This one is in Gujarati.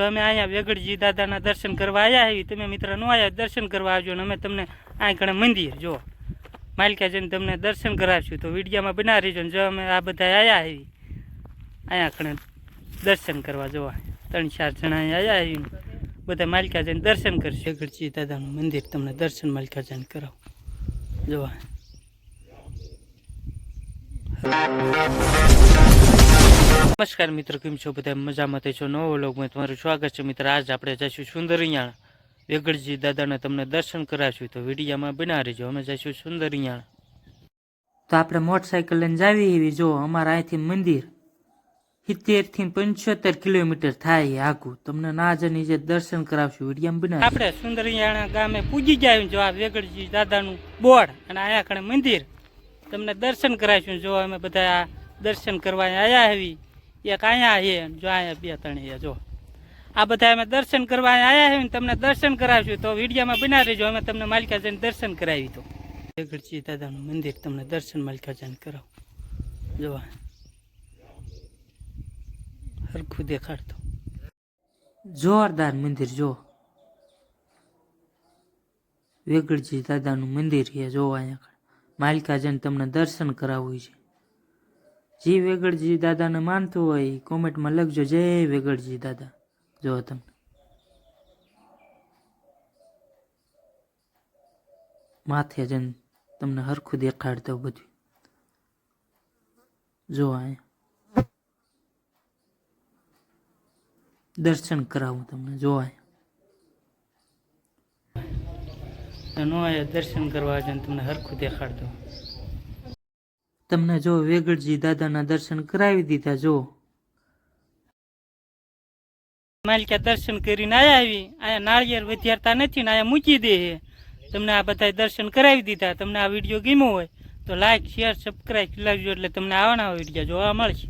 અમે અહીંયા વેગડજી દાદાના દર્શન કરવા આવ્યા છીએ તમે મિત્ર ન આવ્યા દર્શન કરવા આવજો અને અમે તમને અહીં ઘણા મંદિર જો માલિકા જઈને તમને દર્શન કરાવશું. તો વિડીયામાં બના રહીજો જો અમે આ બધા આવ્યા છીએ અહીંયા ઘણે દર્શન કરવા જોવા ત્રણ ચાર જણા અહીંયા આવ્યા છીએ બધા માલિકા જઈને દર્શન કરશે. વેગડજી દાદાનું મંદિર તમને દર્શન માલિકા જઈને કરાવો. જોવા નમસ્કાર મિત્રો, કેમ છો બધા? મજામાં છો? નવો વ્લોગમાં તમારું સ્વાગત છે. મિત્ર, આજ આપણે જઈશું સુંદરિયાણા વેગડજી દાદાને તમને દર્શન કરાવશું. તો વિડીયામાં બના રહેજો. અમે જઈશું સુંદરિયાણા તો આપણે મોટરસાયકલ લઈને જાવી એવી, જો અમારા અહીંથી મંદિર સિત્તેરથી પંચોતેર કિલોમીટર થાય આગું. તમને ના જની જે દર્શન કરાવશું, વિડીયામાં બના આપણે સુંદરિયાણા ગામે પૂજી ગયા જો આ વેગડજી દાદાનું બોર્ડ અને અહીંયા કણે મંદિર. તમને દર્શન કરાવીશું. જો અમે બધા દર્શન કરવા આવ્યા આવી એક અહીંયા છે જો અહીંયા બે ત્રણ છે જો. આ બધા અમે દર્શન કરવા આવ્યા છે તમને દર્શન કરાવીશું, તો વિડીયોમાં બના રહેજો. અમે તમને માલિકા જઈને દર્શન કરાવી તો. વેગડજી દાદાનું મંદિર તમને દર્શન માલિકા જઈને કરાવો. જોવા. હરખું દેખાડતો. જોરદાર મંદિર, જો. વેગડજી દાદાનું મંદિર છે જોવા અહીંયા માલિકા જઈને તમને દર્શન કરાવવું છે. જે વેગડજી દાદાને માનતું હોય કોમેન્ટમાં લખજો. જય વેગડજી દાદા. જો તમને. માથે જન તમને હરખું દેખાડતો બધું. જો દર્શન કરાવું તમને. જો અહીંયા ન દર્શન કરવા જન તમને હરખું દેખાડતો. તમને જો વેગડજી દાદાના દર્શન કરાવી દીધા, જો. માલિકા દર્શન કરીને આયા આવી? અહીંયા નાળિયેર વધ્યારતા નથી ને અહીંયા મૂકી દે તમને આ બધા દર્શન કરાવી દીધા. તમને આ વીડિયો ગમ્યો હોય તો લાઈક શેર સબસ્ક્રાઈબ લાવજો એટલે તમને આવાના વીડિયો જોવા મળશે.